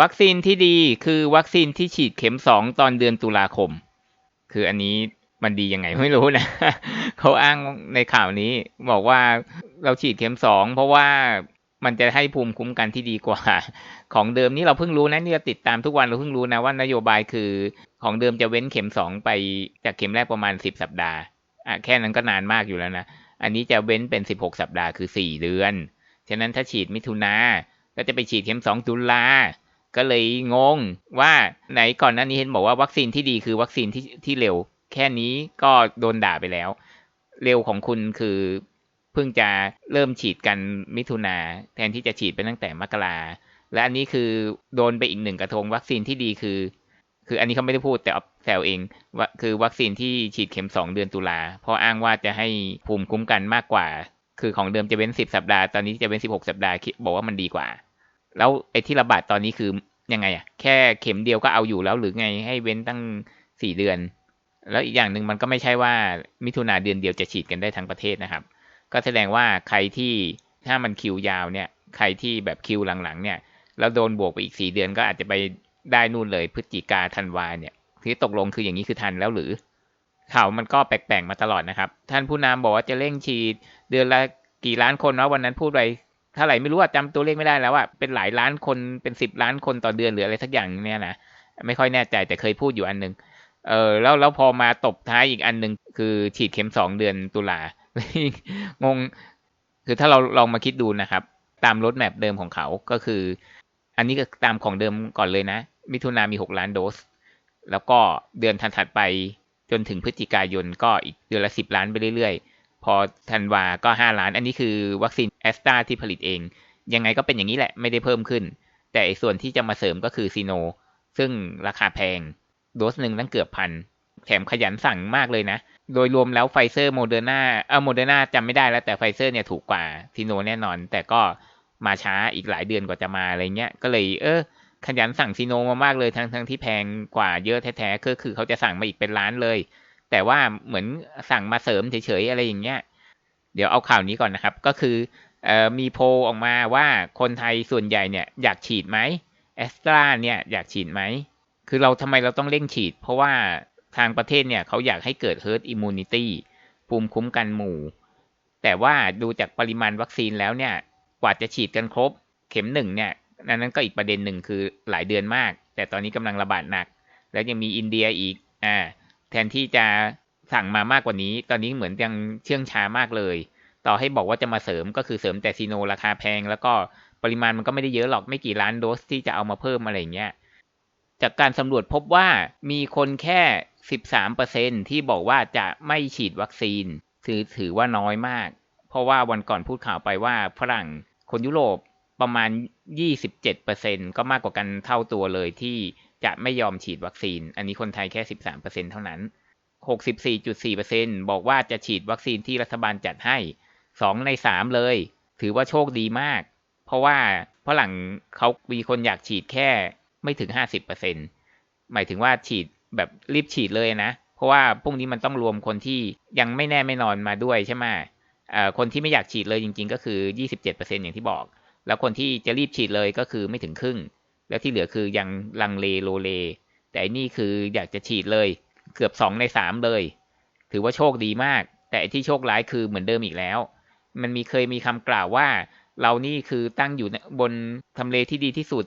วัคซีนที่ดีคือวัคซีนที่ฉีดเข็มสองตอนเดือนตุลาคม คืออันนี้มันดียังไงไม่รู้นะ เขาอ้างในข่าวนี้บอกว่าเราฉีดเข็มสองเพราะว่ามันจะให้ภูมิคุ้มกันที่ดีกว่า ของเดิมนี่เราเพิ่งรู้นะนี่เราติดตามทุกวันเราเพิ่งรู้นะว่านโยบายคือของเดิมจะเว้นเข็มสองไปจากเข็มแรกประมาณสิบสัปดาห์อะแค่นั้นก็นานมากอยู่แล้วนะ อันนี้จะเว้นเป็นสิบหกสัปดาห์คือสี่เดือน ฉะนั้นถ้าฉีดมิถุนาก็จะไปฉีดเข็มสองตุลา ก็เลยงงว่าไหนก่อนหน้านี้เห็นบอกว่าวัคซีนที่ดีคือวัคซีนที่ที่เร็ว แค่นี้ก็โดนด่าไปแล้ว เร็วของคุณคือเพิ่งจะเริ่มฉีดกันมิถุนาแทนที่จะฉีดไปตั้งแต่มกราและอันนี้คือโดนไปอีกหนึ่งกระทงวัคซีนที่ดีคือ คืออันนี้เขาไม่ได้พูดแต่แซวเองว่าคือวัคซีนที่ฉีดเข็มสองเดือนตุลาเพราะอ้างว่าจะให้ภูมิคุ้มกันมากกว่า คือของเดิมจะเว้นสิบสัปดาห์ตอนนี้จะเว้นสิบหกสัปดาห์บอกว่ามันดีกว่า แล้วไอ้ที่ระบาดตอนนี้คือ ยังไงอะแค่เข็มเดียวก็เอาอยู่แล้วหรือไงให้เว้นตั้งสี่เดือน แล้วอีกอย่างหนึ่งมันก็ไม่ใช่ว่ามิถุนาเดือนเดียวจะฉีดกันได้ทั้งประเทศนะครับ ก็แสดงว่าใครที่ถ้ามันคิวยาวเนี่ย ใครที่แบบคิวหลังๆ เนี่ยแล้วโดนบวกไปอีกสี่เดือนก็อาจจะไปได้นู่นเลยพฤศจิกาธันวาเนี่ยที่ตกลงคืออย่างนี้คือทันแล้วหรือข่าวมันก็แปลกๆมาตลอดนะครับ ท่านผู้นำบอกว่าจะเร่งฉีดเดือนละกี่ล้านคนเนาะวันนั้นพูดไป เท่าไหร่ไม่รู้ว่าจำตัวเลขไม่ได้แล้วว่าเป็นหลายล้านคนเป็นสิบล้านคนต่อเดือนหรืออะไรสักอย่างเนี่ยนะไม่ค่อยแน่ใจแต่เคยพูดอยู่อันหนึ่งเออแล้วแล้วพอมาตบท้ายอีกอันหนึ่งคือฉีดเข็มสองเดือนตุลางง คือถ้าเราลองมาคิดดูนะครับ ตามรถแมพเดิมของเขาก็คือ อันนี้ก็ตามของเดิมก่อนเลยนะ มิถุนามีหกล้านโดส แล้วก็เดือนถัดๆไปจนถึงพฤศจิกายนก็อีกเดือนละสิบล้านไปเรื่อยๆ พอธันวาก็ห้าล้าน อันนี้คือวัคซีนแอสตราที่ผลิตเอง ยังไงก็เป็นอย่างนี้แหละไม่ได้เพิ่มขึ้น แต่ส่วนที่จะมาเสริมก็คือซีโน ซึ่งราคาแพง โดสหนึ่งตั้งเกือบพัน แถมขยันสั่งมากเลยนะ โดยรวมแล้วไฟเซอร์โมเดอร์นาเออโมเดอร์นาจำไม่ได้แล้วแต่ไฟเซอร์เนี่ยถูกกว่าซีโนแน่นอน แต่ก็มาช้าอีกหลายเดือนกว่าจะมาอะไรเงี้ย ก็เลยเออขยันสั่งซีโนมามากเลยทั้งทั้งที่แพงกว่าเยอะแท้ๆก็คือเขาจะสั่งมาอีกเป็นล้านเลย แต่ว่าเหมือนสั่งมาเสริมเฉยๆอะไรอย่างเงี้ย เดี๋ยวเอาข่าวนี้ก่อนนะครับ ก็คือออมีโพลออกมาว่าคนไทยส่วนใหญ่เนี่ยอยากฉีดไหมแอสตราเนี่ยอยากฉีดไหม คือเราทำไมเราต้องเร่งฉีด เพราะว่าทางประเทศเนี่ยเขาอยากให้เกิด herd immunity ภูมิคุ้มกันหมู่ แต่ว่าดูจากปริมาณวัคซีนแล้วเนี่ย กว่าจะฉีดกันครบ เข็มหนึ่งเนี่ยนั้นก็อีกประเด็นหนึ่งคือหลายเดือนมาก แต่ตอนนี้กำลังระบาดหนัก แล้วยังมีอินเดียอีก อ่า แทนที่จะสั่งมามากกว่านี้ ตอนนี้เหมือนยังเชื่องช้ามากเลย ต่อให้บอกว่าจะมาเสริมก็คือเสริมแต่ซีโนราคาแพง แล้วก็ปริมาณมันก็ไม่ได้เยอะหรอกไม่กี่ล้านโดสที่จะเอามาเพิ่มอะไรเงี้ย จากการสำรวจพบว่ามีคนแค่ 13%ที่บอกว่าจะไม่ฉีดวัคซีน ถือถือว่าน้อยมาก เพราะว่าวันก่อนพูดข่าวไปว่าฝรั่งคนยุโรปประมาณ 27%ก็มากกว่ากันเท่าตัวเลยที่ จะไม่ยอมฉีดวัคซีน อันนี้คนไทยแค่ 13%เท่านั้น 64.4%บอกว่าจะฉีดวัคซีนที่รัฐบาลจัดให้ 2 ใน 3 เลย ถือว่าโชคดีมาก เพราะว่าฝรั่งเขามีคนอยากฉีดแค่ไม่ถึง 50%หมายถึงว่าฉีดแบบรีบฉีดเลยนะ เพราะว่าพวกนี้มันต้องรวมคนที่ยังไม่แน่ไม่นอนมาด้วยใช่ไหมคนที่ไม่อยากฉีดเลยจริง ๆ ก็คือ 27%อย่างที่บอก แล้วคนที่จะรีบฉีดเลยก็คือไม่ถึงครึ่ง แล้วที่เหลือคือยังลังเลโลเล แต่นี่คืออยากจะฉีดเลยเกือบสองในสามเลย ถือว่าโชคดีมาก แต่ที่โชคร้ายคือเหมือนเดิมอีกแล้ว มันมีเคยมีคำกล่าวว่า เรานี่คือตั้งอยู่บนทำเลที่ดีที่สุด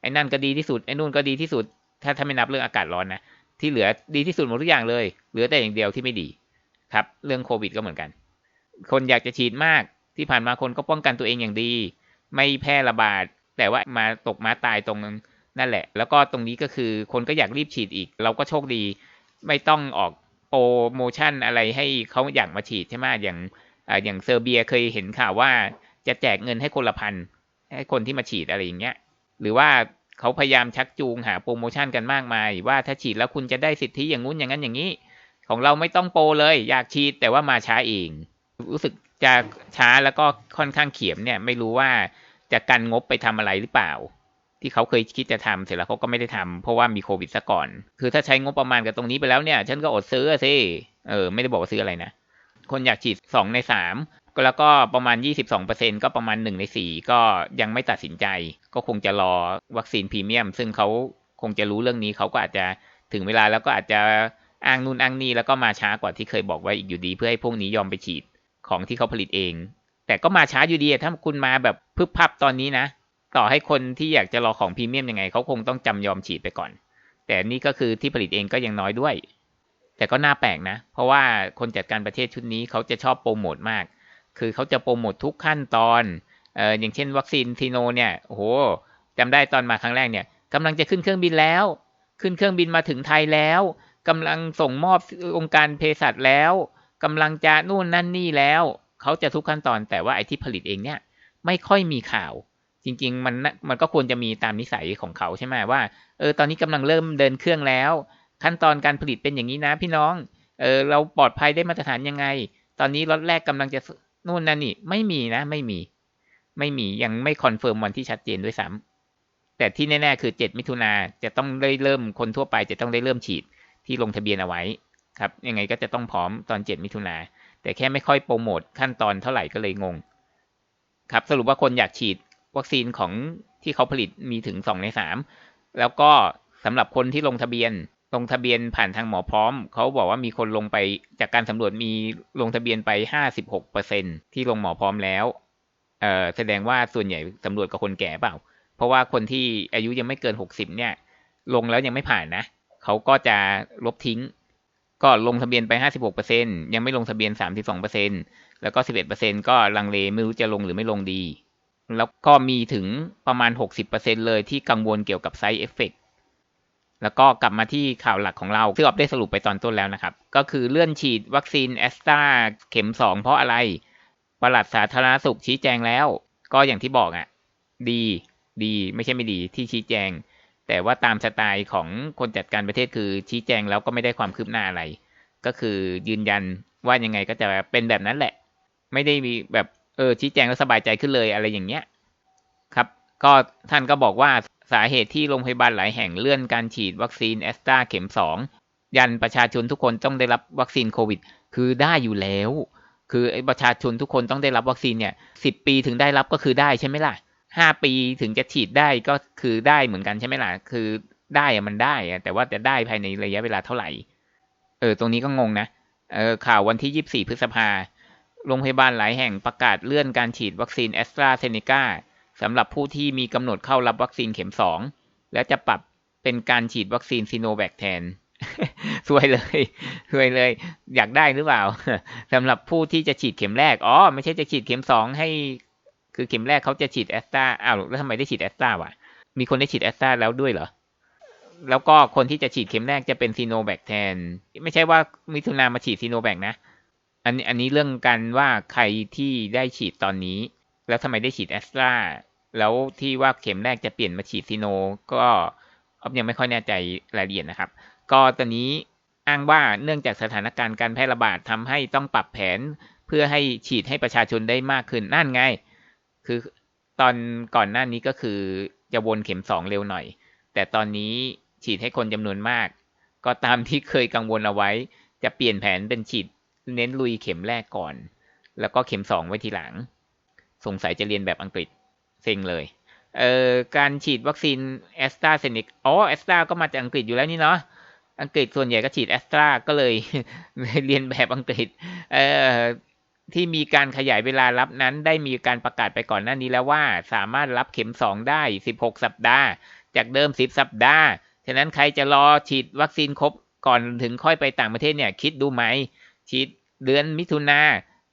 ไอ้นั่นก็ดีที่สุด ไอ้นู่นก็ดีที่สุด ถ้าถ้าไม่นับเรื่องอากาศร้อนนะ ที่เหลือดีที่สุดหมดทุกอย่างเลย เหลือแต่อย่างเดียวที่ไม่ดี ครับ เรื่องโควิดก็เหมือนกัน คนอยากจะฉีดมาก ที่ผ่านมาคนก็ป้องกันตัวเองอย่างดี ไม่แพร่ระบาด แต่ว่ามาตกมาตายตรงนั่นแหละ แล้วก็ตรงนี้ก็คือคนก็อยากรีบฉีดอีก เราก็โชคดี ไม่ต้องออกโปรโมชั่นอะไรให้เขาอยากมาฉีดใช่ไหมอย่างอย่างเซอร์เบียเคยเห็นข่าวว่าจะแจกเงินให้คนละพันให้คนที่มาฉีดอะไรอย่างเงี้ย หรือว่าเขาพยายามชักจูงหาโปรโมชั่นกันมากมาย ว่าถ้าฉีดแล้วคุณจะได้สิทธิอย่างงู้นอย่างนั้นอย่างนี้ ของเราไม่ต้องโปรเลย อยากฉีดแต่ว่ามาช้าเอง รู้สึกจะช้าแล้วก็ค่อนข้างเขียมเนี่ย ไม่รู้ว่า จะกันงบไปทำอะไรหรือเปล่า ที่เขาเคยคิดจะทำเสร็จแล้วเขาก็ไม่ได้ทำเพราะว่ามีโควิดซะก่อน คือถ้าใช้งบประมาณกับตรงนี้ไปแล้วเนี่ย ฉันก็อดซื้อสิเออ ไม่ได้บอกว่าซื้ออะไรนะ คนอยากฉีดสองในสามแล้วก็ประมาณ 22%ก็ประมาณ 1 ใน 4 ก็ยังไม่ตัดสินใจ ก็คงจะรอวัคซีนพรีเมียม ซึ่งเขาคงจะรู้เรื่องนี้เขาก็อาจจะถึงเวลาแล้วก็อาจจะอ้างนู่นอ้างนี่แล้วก็มาช้ากว่าที่เคยบอกไว้อีกอยู่ดี เพื่อให้พวกนี้ยอมไปฉีดของที่เขาผลิตเอง แต่ก็มาช้าอยู่ดีถ้าคุณมาแบบพึบพับตอนนี้นะ ต่อให้คนที่อยากจะรอของพรีเมียมยังไงเขาคงต้องจำยอมฉีดไปก่อน แต่นี่ก็คือที่ผลิตเองก็ยังน้อยด้วย แต่ก็น่าแปลกนะ เพราะว่าคนจัดการประเทศชุดนี้เขาจะชอบโปรโมทมาก คือเขาจะโปรโมททุกขั้นตอนเอออย่างเช่น วัคซีนทีโนเนี่ยโอ้โหจำได้ตอนมาครั้งแรกเนี่ยกำลังจะขึ้นเครื่องบินแล้ว ขึ้นเครื่องบินมาถึงไทยแล้วกำลังส่งมอบองค์การเภสัชแล้วกำลังจะนู่นนั่นนี่แล้ว เขาจะทุกขั้นตอนแต่ว่าไอ้ที่ผลิตเองเนี่ย ไม่ค่อยมีข่าว จริง ๆ มันมันก็ควรจะมีตามนิสัยของเขาใช่ไหมว่าเออตอนนี้กำลังเริ่มเดินเครื่องแล้ว ขั้นตอนการผลิตเป็นอย่างนี้นะ พี่น้องเออเราปลอดภัยได้มาตรฐานยังไง ตอนนี้รถแรกกำลังจะนู่นนั่นนี่ไม่มีนะ ไม่มี ไม่มียังไม่คอนเฟิร์มวันที่ชัดเจนด้วยซ้ำแต่ที่แน่ๆคือ7มิถุนาจะต้องได้เริ่มคนทั่วไปจะต้องได้เริ่มฉีดที่ลงทะเบียนเอาไว้ครับยังไงก็จะต้องพร้อมตอน 7 มิถุนา แต่แค่ไม่ค่อยโปรโมทขั้นตอนเท่าไหร่ก็เลยงง ครับสรุปว่าคนอยากฉีดวัคซีนของที่เขาผลิตมีถึง 2 ใน 3 แล้วก็สำหรับคนที่ลงทะเบียน ลงทะเบียนผ่านทางหมอพร้อม เขาบอกว่ามีคนลงไปจากการสำรวจมีลงทะเบียนไป 56%ที่ลงหมอพร้อมแล้วเอ่อแสดงว่าส่วนใหญ่สำรวจกับคนแก่เปล่า เพราะว่าคนที่อายุยังไม่เกิน 60 เนี่ย ลงแล้วยังไม่ผ่านนะ เขาก็จะลบทิ้ง ก็ลงทะเบียนไป 56%ยังไม่ลงทะเบียน 32%แล้วก็ 11%ก็ลังเลไม่รู้จะลงหรือไม่ลงดี แล้วก็มีถึงประมาณ 60%เลยที่กังวลเกี่ยวกับไซ d ์เอฟเฟกแล้วก็กลับมาที่ข่าวหลักของเราที่งออฟได้สรุปไปตอนต้นแล้วนะครับ ก็คือเลื่อนฉีดวัคซีนแอสตราเข็ม 2 เพราะอะไรปลัดสาธารณสุขชี้แจงแล้ว ก็อย่างที่บอกอะ่ะ ดี ดี ไม่ใช่ไม่ดีที่ชี้แจง แต่ว่าตามสไตล์ของคนจัดการประเทศคือชี้แจงแล้วก็ไม่ได้ความคืบหน้าอะไร ก็คือยืนยันว่ายังไงก็จะเป็นแบบนั้นแหละ ไม่ได้มีแบบเออชี้แจงแล้วสบายใจขึ้นเลยอะไรอย่างเงี้ยครับ ก็ท่านก็บอกว่าสาเหตุที่โรงพยาบาลหลายแห่งเลื่อนการฉีดวัคซีนแอสตราเข็มสองยันประชาชนทุกคนต้องได้รับวัคซีนโควิด คือได้อยู่แล้ว คือไอ้ประชาชนทุกคนต้องได้รับวัคซีนเนี่ยสิบปีถึงได้รับก็คือได้ใช่ไหมล่ะ ห้าปีถึงจะฉีดได้ก็คือได้เหมือนกันใช่ไหมล่ะ คือได้อะมันได้อะแต่ว่าจะได้ภายในระยะเวลาเท่าไหร่ เออ ตรงนี้ก็งงนะ เออ ข่าววันที่ยี่สี่พฤษภา โรงพยาบาลหลายแห่งประกาศเลื่อนการฉีดวัคซีนแอสตราเซเนกาสำหรับผู้ที่มีกำหนดเข้ารับวัคซีนเข็มสอง และจะปรับเป็นการฉีดวัคซีนซีโนแวคแทนสวยเลยสวยเลย อยากได้หรือเปล่าสำหรับผู้ที่จะฉีดเข็มแรก อ๋อ ไม่ใช่จะฉีดเข็มสองให้ คือเข็มแรกเขาจะฉีดแอสตราอ้าวแล้วทำไมได้ฉีดแอสตราวะมีคนได้ฉีดแอสตราแล้วด้วยเหรอ แล้วก็คนที่จะฉีดเข็มแรกจะเป็นซีโนแบคแทน ไม่ใช่ว่ามิถุนามาฉีดซีโนแบคนะอันนี้อันนี้เรื่องกันว่าใครที่ได้ฉีดตอนนี้ แล้วทำไมได้ฉีดแอสตราแล้วที่ว่าเข็มแรกจะเปลี่ยนมาฉีดซีโนก็อยังไม่ค่อยแน่ใจรายละเอียดนะครับ ก็ตอนนี้อ้างว่าเนื่องจากสถานการณ์การแพร่ระบาดทำให้ต้องปรับแผน เพื่อให้ฉีดให้ประชาชนได้มากขึ้นนั่นไง คือตอนก่อนหน้านี้ก็คือจะวนเข็มสองเร็วหน่อย แต่ตอนนี้ฉีดให้คนจำนวนมาก ก็ตามที่เคยกังวลเอาไว้ จะเปลี่ยนแผนเป็นฉีดเน้นลุยเข็มแรกก่อน แล้วก็เข็มสองไว้ทีหลัง สงสัยจะเรียนแบบอังกฤษเซ็งเลยเอ่อการฉีดวัคซีนแอสตราเซเนกอ๋อแอสตราก็มาจากอังกฤษอยู่แล้วนี่เนาะอังกฤษส่วนใหญ่ก็ฉีดแอสตราก็เลยเรียนแบบอังกฤษเอ่อ ที่มีการขยายเวลารับนั้น ได้มีการประกาศไปก่อนหน้านี้แล้วว่า สามารถรับเข็มสองได้ 16 สัปดาห์ จากเดิม 10 สัปดาห์ ฉะนั้นใครจะรอฉีดวัคซีนครบก่อนถึงค่อยไปต่างประเทศเนี่ย คิดดูไหม ฉีดเดือนมิถุนา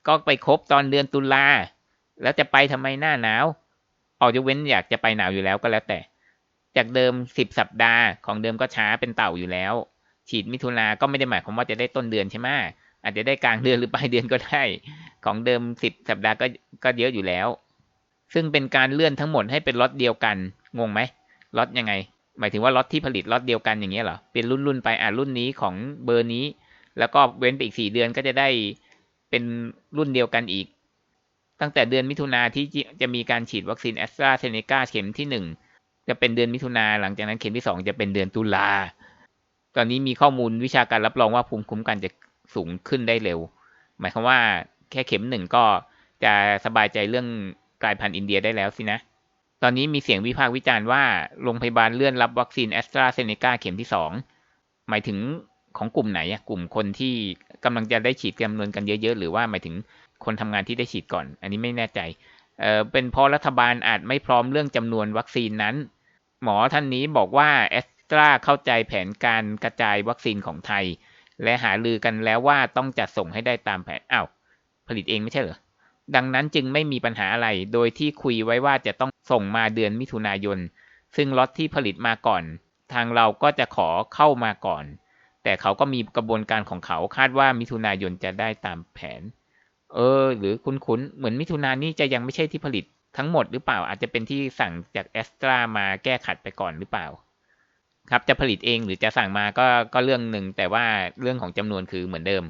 ก็ไปครบตอนเดือนตุลาแล้วจะไปทำไมหน้าหนาว ออกจะเว้นอยากจะไปหนาวอยู่แล้วก็แล้วแต่ จากเดิม 10 สัปดาห์ของเดิมก็ช้าเป็นเต่าอยู่แล้ว ฉีดมิถุนาก็ไม่ได้หมายความว่าจะได้ต้นเดือนใช่ไหม อาจจะได้กลางเดือนหรือปลายเดือนก็ได้ ของเดิมสิบสัปดาห์ก็ก็เยอะอยู่แล้ว ซึ่งเป็นการเลื่อนทั้งหมดให้เป็นล็อตเดียวกัน งงไหมล็อตยังไง หมายถึงว่าล็อตที่ผลิตล็อตเดียวกันอย่างเงี้ยเหรอ เป็นรุ่นรุ่นไป อ่ารุ่นนี้ของเบอร์นี้ แล้วก็เว้นไปอีกสี่เดือนก็จะได้เป็นรุ่นเดียวกันอีก ตั้งแต่เดือนมิถุนาที่จะมีการฉีดวัคซีนแอสตราเซเนกาเข็มที่หนึ่งจะเป็นเดือนมิถุนาหลังจากนั้นเข็มที่สองจะเป็นเดือนตุลาตอนนี้มีข้อมูลวิชาการรับรองว่าภูมิคุ้มกันจะ สูงขึ้นได้เร็ว หมายความว่าแค่เข็มหนึ่งก็จะสบายใจเรื่องกลายพันธุ์อินเดียได้แล้วสินะ ตอนนี้มีเสียงวิพากษ์วิจารณ์ว่าโรงพยาบาลเลื่อนรับวัคซีนแอสตราเซเนกาเข็มที่สองหมายถึงของกลุ่มไหนกลุ่มคนที่กำลังจะได้ฉีดจำนวนกันเยอะๆ หรือว่าหมายถึงคนทำงานที่ได้ฉีดก่อน อันนี้ไม่แน่ใจเอ่อเป็นเพราะรัฐบาลอาจไม่พร้อมเรื่องจำนวนวัคซีนนั้น หมอท่านนี้บอกว่าแอสตราเข้าใจแผนการกระจายวัคซีนของไทย และหาลือกันแล้วว่าต้องจัดส่งให้ได้ตามแผนอ้าวผลิตเองไม่ใช่เหรอ ดังนั้นจึงไม่มีปัญหาอะไร โดยที่คุยไว้ว่าจะต้องส่งมาเดือนมิถุนายน ซึ่งล็อตที่ผลิตมาก่อน ทางเราก็จะขอเข้ามาก่อน แต่เขาก็มีกระบวนการของเขาคาดว่ามิถุนายนจะได้ตามแผน เออ หรือคุ้นๆ เหมือนมิถุนายนนี่จะยังไม่ใช่ที่ผลิตทั้งหมดหรือเปล่า อาจจะเป็นที่สั่งจากแอสตรามาแก้ขัดไปก่อนหรือเปล่า ครับจะผลิตเองหรือจะสั่งมาก็ก็เรื่องหนึ่งแต่ว่าเรื่องของจำนวนคือเหมือนเดิม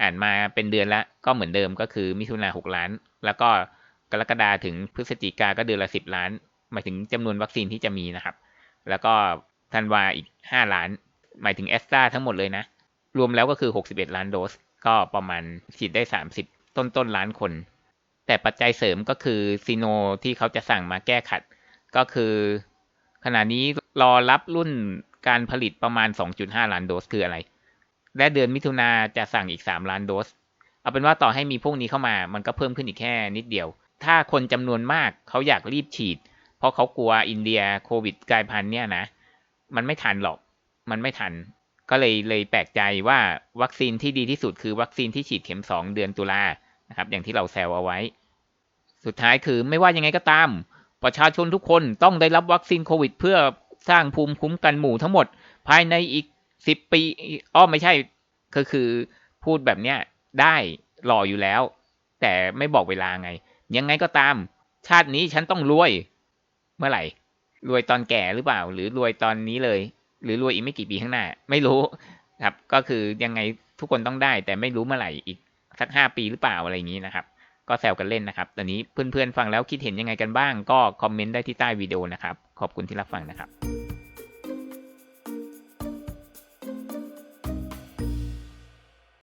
อ่านมาเป็นเดือนละก็เหมือนเดิมก็คือมิถุนาหกล้าน แล้วก็กรกฎาถึงพฤศจิกาก็เดือนละสิบล้านหมายถึงจำนวนวัคซีนที่จะมีนะครับ แล้วก็ธันวาอีกห้าล้าน หมายถึงแอสตราทั้งหมดเลยนะ รวมแล้วก็คือหกสิบเอ็ดล้านโดส ก็ประมาณฉีดได้สามสิบต้นต้นล้านคน แต่ปัจจัยเสริมก็คือซีโนที่เขาจะสั่งมาแก้ขัด ก็คือ ขณะนี้รอรับรุ่นการผลิตประมาณ 2.5 ล้านโดสคืออะไร และเดือนมิถุนาจะสั่งอีก 3 ล้านโดส เอาเป็นว่าต่อให้มีพวกนี้เข้ามา มันก็เพิ่มขึ้นอีกแค่นิดเดียว ถ้าคนจำนวนมากเขาอยากรีบฉีด เพราะเขากลัวอินเดียโควิดกลายพันธุ์เนี่ยนะ มันไม่ทันหรอก มันไม่ทัน ก็เลยเลยแปลกใจว่าวัคซีนที่ดีที่สุดคือวัคซีนที่ฉีดเข็ม 2 เดือนตุลานะครับ อย่างที่เราแซวเอาไว้ สุดท้ายคือไม่ว่ายังไงก็ตาม ประชาชนทุกคนต้องได้รับวัคซีนโควิด เพื่อสร้างภูมิคุ้มกันหมู่ทั้งหมด ภายในอีกสิบปีอ้อไม่ใช่ก็คือพูดแบบเนี้ยได้หล่ออยู่แล้ว แต่ไม่บอกเวลาไง ยังไงก็ตาม ชาตินี้ฉันต้องรวย เมื่อไหร่ รวยตอนแก่หรือเปล่า หรือรวยตอนนี้เลย หรือรวยอีกไม่กี่ปีข้างหน้า ไม่รู้ครับ ก็คือยังไงทุกคนต้องได้ แต่ไม่รู้เมื่อไหร่อีกสักห้าปีหรือเปล่าอะไรอย่างนี้นะครับ ก็แซวกันเล่นนะครับ ตอนนี้เพื่อนๆฟังแล้วคิดเห็นยังไงกันบ้าง ก็คอมเมนต์ได้ที่ใต้วิดีโอนะครับ ขอบคุณที่รับฟังนะครับ